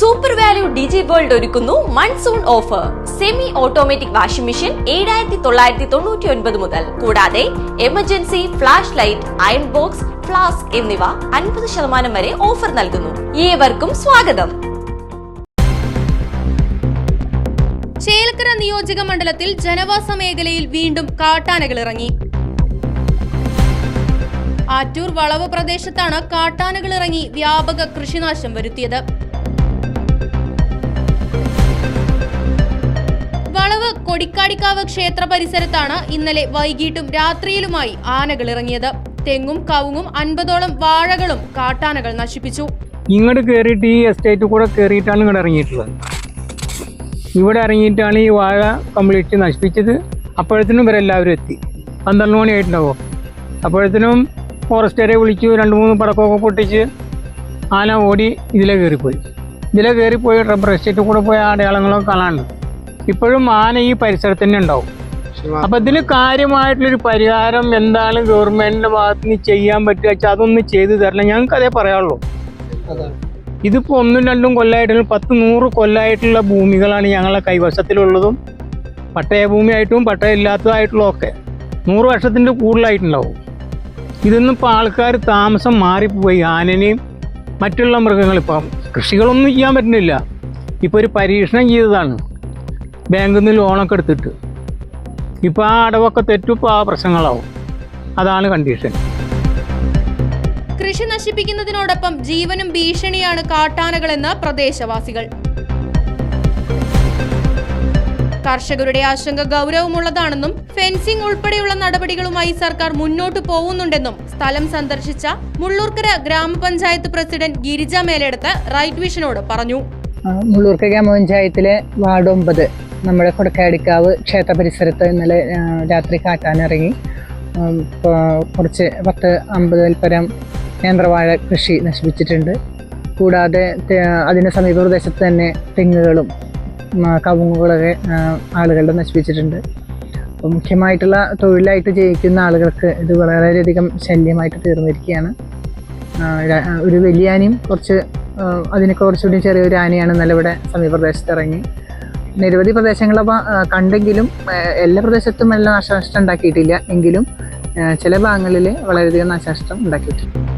Super value ഡിജി world ഒരുക്കുന്നു monsoon offer semi automatic washing machine ഏഴായിരത്തി തൊള്ളായിരത്തി തൊണ്ണൂറ്റി ഒൻപത് മുതൽ. കൂടാതെ emergency flash light iron box flask എന്നിവ അൻപത് ശതമാനം വരെ ഓഫർ നൽകുന്നു. ഏവർക്കും സ്വാഗതം. ചേലക്കര നിയോജക മണ്ഡലത്തിൽ ജനവാസ മേഖലയിൽ വീണ്ടും കാട്ടാനകൾ ഇറങ്ങി. ആറ്റൂർ വളവ് പ്രദേശത്താണ് കാട്ടാനകൾ ഇറങ്ങി വ്യാപക കൃഷിനാശം വരുത്തിയത്. വളവ് കൊടിക്കാടിക്കാവ് ക്ഷേത്ര പരിസരത്താണ് ഇന്നലെ വൈകിട്ടും രാത്രിയിലുമായി ആനകൾ ഇറങ്ങിയത്. തെങ്ങും കവുങ്ങും അൻപതോളം വാഴകളും കാട്ടാനകൾ നശിപ്പിച്ചു. ഇങ്ങോട്ട് കയറിയിട്ട് ഈ എസ്റ്റേറ്റ് കൂടെ കയറിയിട്ടാണ് ഇങ്ങോട്ട് ഇറങ്ങിയിട്ടുള്ളത്. ഇവിടെ ഇറങ്ങിയിട്ടാണ് ഈ വാഴ കംപ്ലീറ്റ് നശിപ്പിച്ചത്. അപ്പോഴത്തേനും ഇവരെല്ലാവരും എത്തി. പന്ത്രണ്ട് മണിയായിട്ടുണ്ടാവും? അപ്പോഴത്തേനും ഫോറസ്റ്റുകാരെ വിളിച്ചു രണ്ട് മൂന്ന് പടക്കമൊക്കെ പൊട്ടിച്ച് ആന ഓടി ഇതിലെ കയറിപ്പോയി ഇതിലെ കയറിപ്പോയി റബ്ബർ എസ്റ്റേറ്റ് കൂടെ പോയ അടയാളങ്ങളൊക്കെ കാണാനുണ്ട്. ഇപ്പോഴും ആന ഈ പരിസരത്ത് തന്നെ ഉണ്ടാവും. അപ്പൊ ഇതിന് കാര്യമായിട്ടുള്ളൊരു പരിഹാരം എന്താണ് ഗവൺമെന്റിന്റെ ഭാഗത്ത് നിന്ന് ചെയ്യാൻ പറ്റുക വെച്ചാൽ അതൊന്ന് ചെയ്തു തരണം. ഞങ്ങൾക്ക് അതേ പറയാനുള്ളൂ. ഇതിപ്പോ ഒന്നും രണ്ടും കൊല്ലമായിട്ടുള്ള പത്ത് നൂറ് കൊല്ലമായിട്ടുള്ള ഭൂമികളാണ് ഞങ്ങളെ കൈവശത്തിലുള്ളതും പട്ടയ ഭൂമിയായിട്ടും പട്ടയ ഇല്ലാത്തതായിട്ടുള്ള ഒക്കെ. നൂറ് വർഷത്തിന്റെ കൂടുതലായിട്ടുണ്ടാവും. ഇതൊന്നും ഇപ്പോൾ ആൾക്കാർ താമസം മാറിപ്പോയി. ആനനെയും മറ്റുള്ള മൃഗങ്ങളിപ്പം കൃഷികളൊന്നും ചെയ്യാൻ പറ്റുന്നില്ല. ഇപ്പോൾ ഒരു പരീക്ഷണം ചെയ്തതാണ്. ബാങ്കിൽ നിന്ന് ലോണൊക്കെ എടുത്തിട്ട്. ഇപ്പോൾ ആ അടവൊക്കെ തെറ്റിപ്പോൾ ആ പ്രശ്നങ്ങളാവും. അതാണ് കണ്ടീഷൻ കൃഷി നശിപ്പിക്കുന്നതിനോടൊപ്പം ജീവനും ഭീഷണിയാണ് കാട്ടാനകളെന്ന് പ്രദേശവാസികൾ. കർഷകരുടെ ആശങ്ക ഗൗരവമുള്ളതാണെന്നും ഫെൻസിംഗ് ഉൾപ്പെടെയുള്ള നടപടികളുമായി സർക്കാർ മുന്നോട്ട് പോകുന്നുണ്ടെന്നും സ്ഥലം സന്ദർശിച്ച മുള്ളൂർക്കര ഗ്രാമപഞ്ചായത്ത് പ്രസിഡന്റ് ഗിരിജ മേലെടുത്ത് റൈറ്റ് വിഷനോട് പറഞ്ഞു. മുള്ളൂർക്കര ഗ്രാമപഞ്ചായത്തിലെ വാർഡ് ഒമ്പത്. നമ്മുടെ കൊടക്കാടിക്കാവ് ക്ഷേത്ര പരിസരത്ത് ഇന്നലെ രാത്രി കാട്ടാനിറങ്ങി ഉം, കുറച്ച് പത്ത് അമ്പതിൽ പരം നേന്ത്രവാഴ കൃഷി നശിപ്പിച്ചിട്ടുണ്ട്. കൂടാതെ അതിന് സമീപ പ്രദേശത്ത് തന്നെ തെങ്ങുകളും കവുങ്ങുകളൊക്കെ ആളുകളുടെ നശിപ്പിച്ചിട്ടുണ്ട്. അപ്പോൾ മുഖ്യമായിട്ടുള്ള തൊഴിലായിട്ട് ജയിക്കുന്ന ആളുകൾക്ക് ഇത് വളരെയധികം ശല്യമായിട്ട് തീർന്നിരിക്കുകയാണ്. ഒരു വലിയ ആനയും കുറച്ച് അതിനൊക്കെ കുറച്ചുകൂടി ചെറിയൊരു ആനയാണ് ഇന്നലെ ഇവിടെ സമീപപ്രദേശത്ത് ഇറങ്ങി. നിരവധി പ്രദേശങ്ങളപ്പോൾ കണ്ടെങ്കിലും എല്ലാ പ്രദേശത്തും എല്ലാം നാശനഷ്ടം ഉണ്ടാക്കിയിട്ടില്ല. എങ്കിലും ചില ഭാഗങ്ങളിൽ വളരെയധികം നാശനഷ്ടം ഉണ്ടാക്കിയിട്ടുണ്ട്.